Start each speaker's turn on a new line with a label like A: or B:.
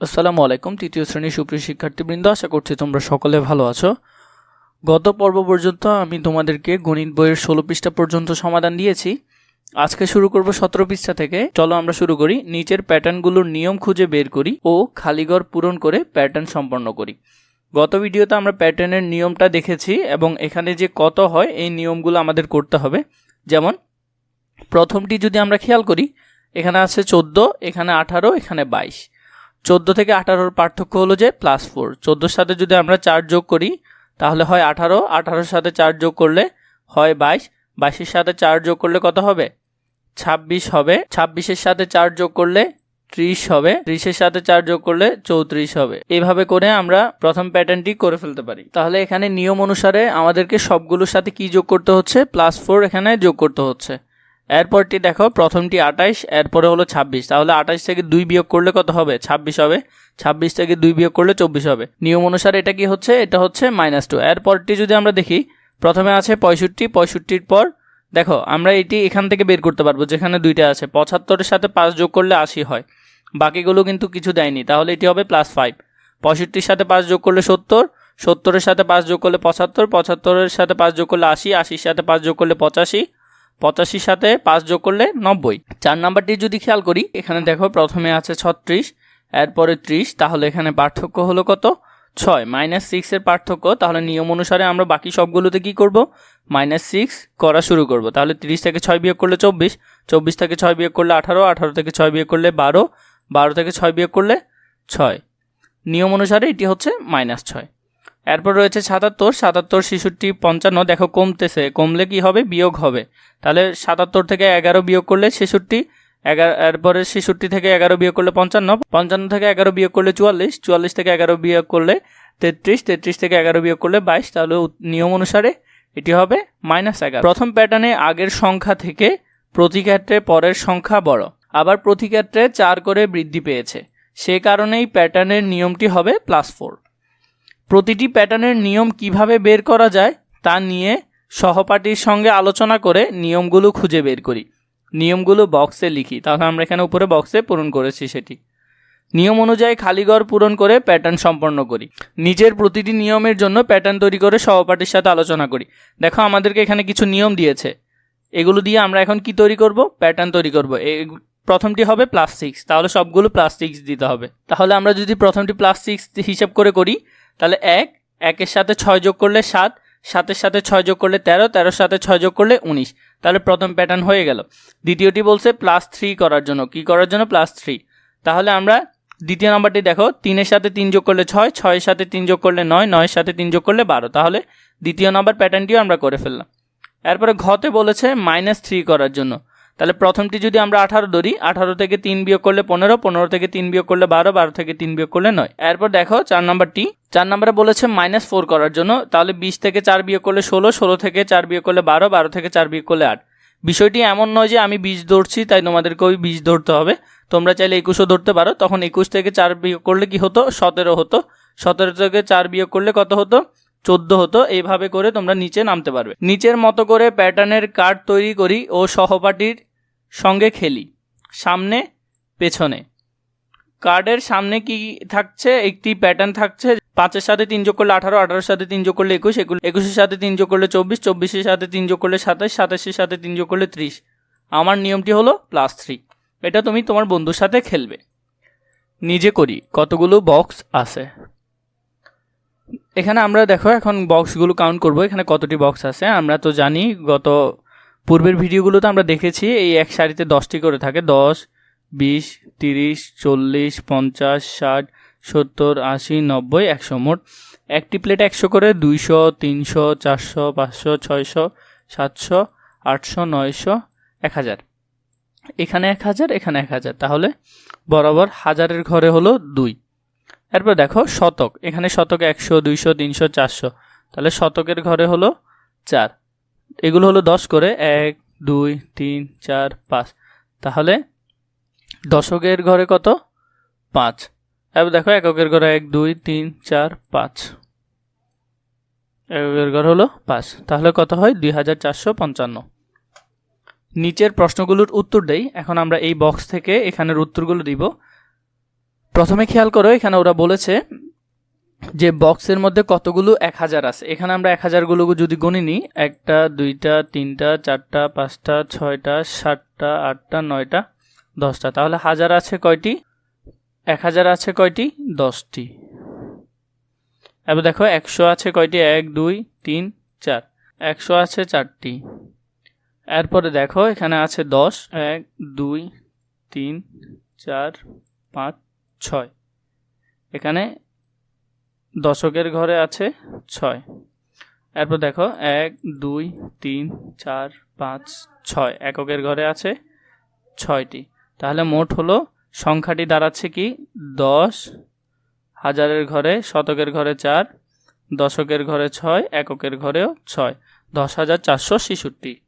A: আসসালামু আলাইকুম, তৃতীয় শ্রেণির সুপ্রিয় শিক্ষার্থীবৃন্দ, আশা করছি তোমরা সকলে ভালো আছো। গত পর্ব পর্যন্ত আমি তোমাদেরকে গণিত বইয়ের ষোলো পৃষ্ঠা পর্যন্ত সমাধান দিয়েছি। আজকে শুরু করব সতেরো পৃষ্ঠা থেকে। চলো আমরা শুরু করি। নিচের প্যাটার্নগুলোর নিয়ম খুঁজে বের করি ও খালিঘর পূরণ করে প্যাটার্ন সম্পন্ন করি। গত ভিডিওতে আমরা প্যাটার্নের নিয়মটা দেখেছি এবং এখানে যে কত হয়, এই নিয়মগুলো আমাদের করতে হবে। যেমন, প্রথমটি যদি আমরা খেয়াল করি, এখানে আছে চোদ্দ, এখানে আঠারো, এখানে বাইশ। চোদ্দ থেকে আঠারোর পার্থক্য হলো যে প্লাস ফোর চোদ্দোর সাথে যদি আমরা চার যোগ করি, তাহলে হয় আঠারো। আঠারোর সাথে চার যোগ করলে হয় বাইশ। বাইশের সাথে চার যোগ করলে কত হবে? ছাব্বিশ হবে। ছাব্বিশের সাথে চার যোগ করলে ত্রিশ হবে। ত্রিশের সাথে চার যোগ করলে চৌত্রিশ হবে। এভাবে করে আমরা প্রথম প্যাটার্নটি করে ফেলতে পারি। তাহলে এখানে নিয়ম অনুসারে আমাদেরকে সবগুলোর সাথে কি যোগ করতে হচ্ছে? প্লাস ফোর এখানে যোগ করতে হচ্ছে। এরপরটি দেখো, প্রথমটি আঠাইশ, এরপরে হলো ছাব্বিশ। তাহলে আঠাইশ থেকে দুই বিয়োগ করলে কত হবে? ছাব্বিশ হবে। ছাব্বিশ থেকে দুই বিয়োগ করলে চব্বিশ হবে। নিয়ম অনুসারে এটা কি হচ্ছে? এটা হচ্ছে মাইনাস টু এরপরটি যদি আমরা দেখি, প্রথমে আছে পঁয়ষট্টি, পঁয়ষট্টির পর দেখো, আমরা এটি এখান থেকে বের করতে পারব, যেখানে দুইটা আছে। পঁচাত্তরের সাথে পাঁচ যোগ করলে আশি হয়। বাকিগুলো কিন্তু কিছু দেয়নি। তাহলে এটি হবে প্লাস ফাইভ পঁয়ষট্টির সাথে পাঁচ যোগ করলে সত্তর, সত্তরের সাথে পাঁচ যোগ করলে পঁচাত্তর, পঁচাত্তরের সাথে পাঁচ যোগ করলে আশি, আশির সাথে পাঁচ যোগ করলে পঁচাশি পঁচাশির সাথে পাঁচ যোগ করলে নব্বই। চার নাম্বারটি যদি খেয়াল করি, এখানে দেখো প্রথমে আছে ছত্রিশ, এরপরে ত্রিশ, তাহলে এখানে পার্থক্য হলো কত? ছয়। মাইনাস সিক্সের পার্থক্য, তাহলে নিয়ম অনুসারে আমরা বাকি সবগুলোতে কি করব? মাইনাস সিক্স করা শুরু করব। তাহলে তিরিশ থেকে ছয় বিয়োগ করলে চব্বিশ চব্বিশ থেকে ছয় বিয়োগ করলে আঠারো আঠারো থেকে ছয় বিয়োগ করলে বারো বারো থেকে ছয় বিয়োগ করলে ছয়। নিয়ম অনুসারে এটি হচ্ছে মাইনাস ছয়। এরপর রয়েছে সাতাত্তর সাতাত্তর, ছেষট্টি, পঞ্চান্ন, দেখো কমতেছে। কমলে কি হবে? বিয়োগ হবে। তাহলে সাতাত্তর থেকে এগারো বিয়োগ করলে ছেষট্টি, এগারো, এরপরে ছেষট্টি থেকে এগারো বিয়োগ করলে পঞ্চান্ন পঞ্চান্ন থেকে এগারো বিয়োগ করলে চুয়াল্লিশ চুয়াল্লিশ থেকে এগারো বিয়োগ করলে তেত্রিশ তেত্রিশ থেকে এগারো বিয়োগ করলে বাইশ, তাহলে নিয়ম অনুসারে এটি হবে মাইনাস এগারো। প্রথম প্যাটার্নে আগের সংখ্যা থেকে প্রতি ক্ষেত্রে পরের সংখ্যা বড়। আবার প্রতি ক্ষেত্রে চার করে বৃদ্ধি পেয়েছে। সে কারণেই প্যাটার্নের নিয়মটি হবে প্লাস ফোর প্রতিটি প্যাটার্নের নিয়ম কীভাবে বের করা যায় তা নিয়ে সহপাঠীর সঙ্গে আলোচনা করে নিয়মগুলো খুঁজে বের করি। নিয়মগুলো বক্সে লিখি। তাহলে আমরা এখানে উপরে বক্সে পূরণ করেছি সেটি। নিয়ম অনুযায়ী খালিঘর পূরণ করে প্যাটার্ন সম্পন্ন করি। নিজের প্রতিটি নিয়মের জন্য প্যাটার্ন তৈরি করে সহপাঠীর সাথে আলোচনা করি। দেখো, আমাদেরকে এখানে কিছু নিয়ম দিয়েছে। এগুলো দিয়ে আমরা এখন কি তৈরি করব? প্যাটার্ন তৈরি করব। প্রথমটি হবে প্লাস সিক্স। তাহলে সবগুলো প্লাস সিক্স দিতে হবে। তাহলে আমরা যদি প্রথমটি প্লাস সিক্স হিসাব করে করি তাহলে এক, একের সাথে ছয় যোগ করলে সাত, সাতের সাথে ছয় যোগ করলে তেরো, তেরোর সাথে ছয় যোগ করলে উনিশ। তাহলে প্রথম প্যাটার্ন হয়ে গেল। দ্বিতীয়টি বলছে প্লাস থ্রি করার জন্য। কি করার জন্য? প্লাস থ্রি তাহলে আমরা দ্বিতীয় নাম্বারটি দেখো, তিনের সাথে তিন যোগ করলে ছয়, ছয়ের সাথে তিন যোগ করলে নয়, নয়ের সাথে তিন যোগ করলে বারো। তাহলে দ্বিতীয় নাম্বার প্যাটার্নটিও আমরা করে ফেললাম। এরপরে ঘতে বলেছে মাইনাস থ্রি করার জন্য। তাহলে প্রথমটি যদি আমরা আঠারো ধরি, আঠারো থেকে তিন বিয়োগ করলে পনেরো পনেরো থেকে তিন বিয়োগ করলে বারো বারো থেকে তিন বিয়োগ করলে নয়। এরপর দেখো চার নাম্বারটি। চার নাম্বারে বলেছে মাইনাস ফোর করার জন্য, তাহলে বিশ থেকে চার বিয়োগ করলে ষোলো ষোলো থেকে চার বিয়োগ করলে বারো বারো থেকে চার বিয়োগ করলে আট। বিষয়টি এমন নয় যে আমি বীজ ধরছি, তাই তোমাদেরকে ওই বিশ ধরতে হবে। তোমরা চাইলে একুশও ধরতে পারো। তখন একুশ থেকে চার বিয়োগ করলে কি হতো? সতেরো হতো। সতেরো থেকে চার বিয়োগ করলে কত হতো? চোদ্দ হতো। এইভাবে করে তোমরা নিচে নামতে পারবে। নিচের মতো করে প্যাটার্নের কার্ড তৈরি করি ও সহপাঠীর সঙ্গে খেলি। সামনে, পেছনে। কার্ডের সামনে কি থাকছে? একটি প্যাটার্ন থাকছে। পাঁচের সাথে তিন যোগ করলে আঠারো, আঠারোর সাথে তিন যোগ করলে একুশ একুশ, একুশের সাথে তিন যোগ করলে চব্বিশ, চব্বিশের সাথে তিন যোগ করলে সাতাশ, সাতাশের সাথে তিন যোগ করলে ত্রিশ। আমার নিয়মটি হলো প্লাস থ্রি এটা তুমি তোমার বন্ধুর সাথে খেলবে। নিজে করি। কতগুলো বক্স আছে? এখানে আমরা দেখো, এখন বক্সগুলো কাউন্ট করব। এখানে কতটি বক্স আছে? আমরা তো জানি গত পূর্বের ভিডিওগুলোতে আমরা দেখেছি, এই এক সারিতে দশটি করে থাকে। দশ, বিশ, তিরিশ, চল্লিশ, পঞ্চাশ, ষাট, সত্তর, আশি, নব্বই, একশো মোট। একটি প্লেট একশো করে, দুইশো, তিনশো, চারশো, পাঁচশো, ছয়শো, সাতশো, আটশো, নয়শো, এক হাজার। এখানে এক হাজার, এখানে এক হাজার। তাহলে বরাবর হাজারের ঘরে হলো দুই। এরপর দেখো, শতক। এখানে শতক একশো, দুইশো, তিনশো, চারশো। তাহলে শতকের ঘরে হলো চার। এগুলো হলো দশ করে, এক, দুই, তিন, চার, পাঁচ। তাহলে দশকের ঘরে কত? পাঁচ। এবার দেখো, এককের ঘরে এক, দুই, তিন, চার, পাঁচ। এককের ঘর হলো পাঁচ। তাহলে কত হয়? দুই হাজার চারশো পঞ্চান্ন। নিচের প্রশ্নগুলোর উত্তর দেই। এখন আমরা এই বক্স থেকে এখানের উত্তরগুলো দিব। প্রথমে খেয়াল করো, এখানে ওরা বলেছে যে বক্সের মধ্যে কতগুলো এক হাজার আছে? এখানে আমরা এক হাজারগুলো যদি গণি নিই, একটা, দুইটা, তিনটা, চারটা, পাঁচটা, ছয়টা, সাতটা, আটটা, নয়টা, দশটা, তাহলে হাজার আছে কয়টি? এক হাজার আছে কয়টি? দশটি। এবার দেখো, একশো আছে কয়টি? এক, দুই, তিন, চার। একশো আছে চারটি। এরপরে দেখো, এখানে আছে দশ। এক, দুই, তিন, চার, পাঁচ, ছয়। এখানে দশকের ঘরে আছে ছয়। এরপর দেখো, এক, দুই, তিন, চার, পাঁচ, ছয়। এককের ঘরে আছে ছয়টি। তাহলে মোট হলো, সংখ্যাটি দাঁড়াচ্ছে কি? দশ। হাজারের ঘরে শতকের ঘরে চার, দশকের ঘরে ছয়, এককের ঘরেও ছয়। দশ হাজার চারশো ছেষট্টি।